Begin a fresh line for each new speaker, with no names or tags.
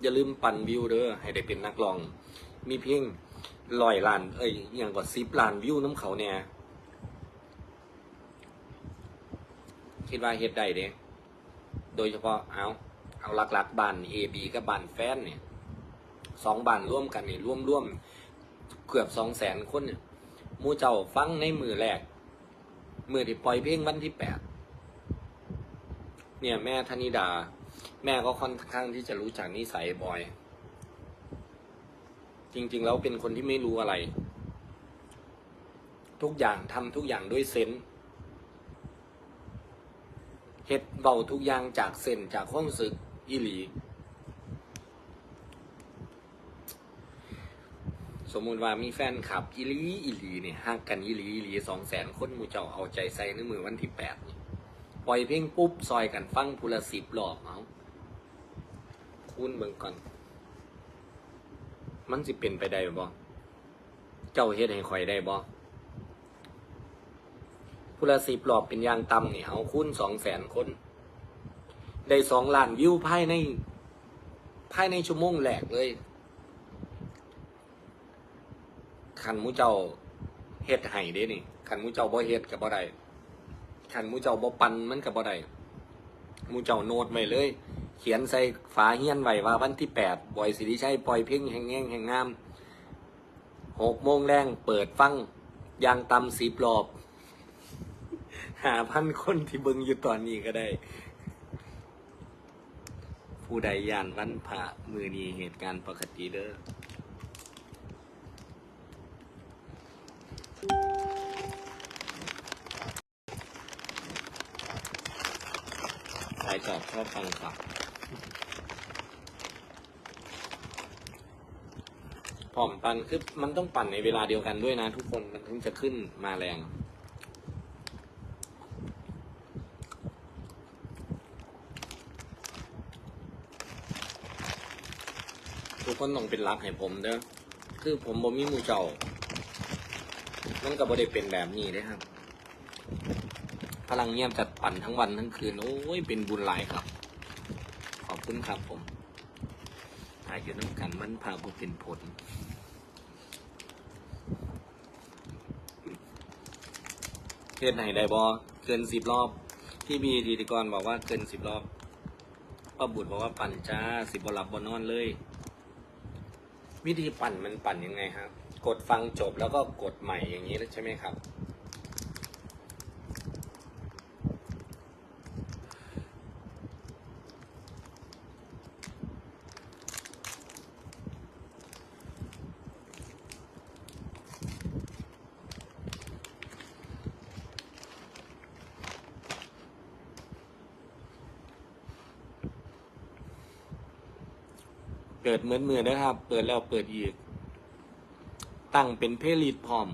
อย่าลืมปั่นวิวเด้อให้ได้เป็นนักร้อง มีเพียงลอยล้าน เอ้ยอย่างกว่าสิบล้านวิวน้ำเขาเนี่ยคิดว่าเฮ็ดได้เด้โดยเฉพาะเอาเอาหลักๆบ้าน A B กับบ้านแฟนเนี่ยสองบ้านร่วมกันเนี่ร่วมร่วมๆเกือบสองแสนคนเนี่ยมูเจ้าฟังในมือแรก มือที่ปล่อยเพลงวันที่แปดเนี่ยแม่ธนิดา แม่ก็ค่อนข้างที่จะรู้จักนิสัยบอย จริง ๆ แล้วเป็นคนที่ไม่รู้อะไร ทุกอย่างทำทุกอย่างด้วยเซนเฮ็ดเบาทุกอย่างจากเส้นจากความรู้สึกอีหลี สมมุติว่ามีแฟนขับอีหลีอีหลีเนี่ยฮักกันอีหลีอีหลีสองแสนคนมูเจ้าเอาใจใส่ในมือวันที่แปดนี่ ล่อยเพลงปุ๊บซอยกันฟังพูละสิบรอบเอาคูณเบิ่งก่อน มันสิเป็นไปได้บ่เจ้าเฮ็ดให้ข่อยได้บ่พูละสิบรอบเป็นอย่างต่ำนี่เอาคูณสองแสนคน ได้สองล้านวิวภายใน ภายในชั่วโมงแรกเลยขันมูเจ้าเฮ็ดให้เด้นี่ขันมูเจ้าบ่เฮ็ดกับบ่ได้ ขันมูเจ้าบ่ปันมันกับบ่ได้มูเจ้าโน้ตไว้เลย เขียนใส่ฝาเฮียนไว้ว่าวันที่แปดบอยสิริชัยปล่อยเพลงแห่งแง่งแห่งงามหกโมงแรงเปิดฟังยางตำสีปลอบ หาพันคนที่เบิงอยู่ตอนนี้ก็ได้ ผู้ใดยานวันพระมือนี้เหตุการณ์ปกติเด้อายจอบชอบฟังครับพร้อมปั่นคือมันต้องปั่นในเวลาเดียวกันด้วยนะ ทุกคนมันถึงจะขึ้นมาแรงทุกคนต้องเป็นรักให้ผมเด้อคือผมบ่มีมูเจ้า มันก็บ่ได้เป็นแบบนี้เด้ครับ พลังเงียบจัดปั่นทั้งวันทั้งคืน โอ้ย เป็นบุญหลายครับ ขอบคุณครับผมถ่ายอยู่น้ำกันมันพาผมเป็นผลเทศไหนได้บอเกินสิบรอบ ที่มีทีติกรบอกว่าเกินสิบรอบป้าบุตรบอกว่าปั่นจ้าสิบบรับบนอนเลย วิธีปั่นมันปั่นยังไงครับ กดฟังจบแล้วก็กดใหม่อย่างนี้แล้วใช่ไหมครับ เปิดเหมือนมือนะครับ เปิดแล้วเปิดอีก ตั้งเป็นเพลย์ลิสต์พร้อม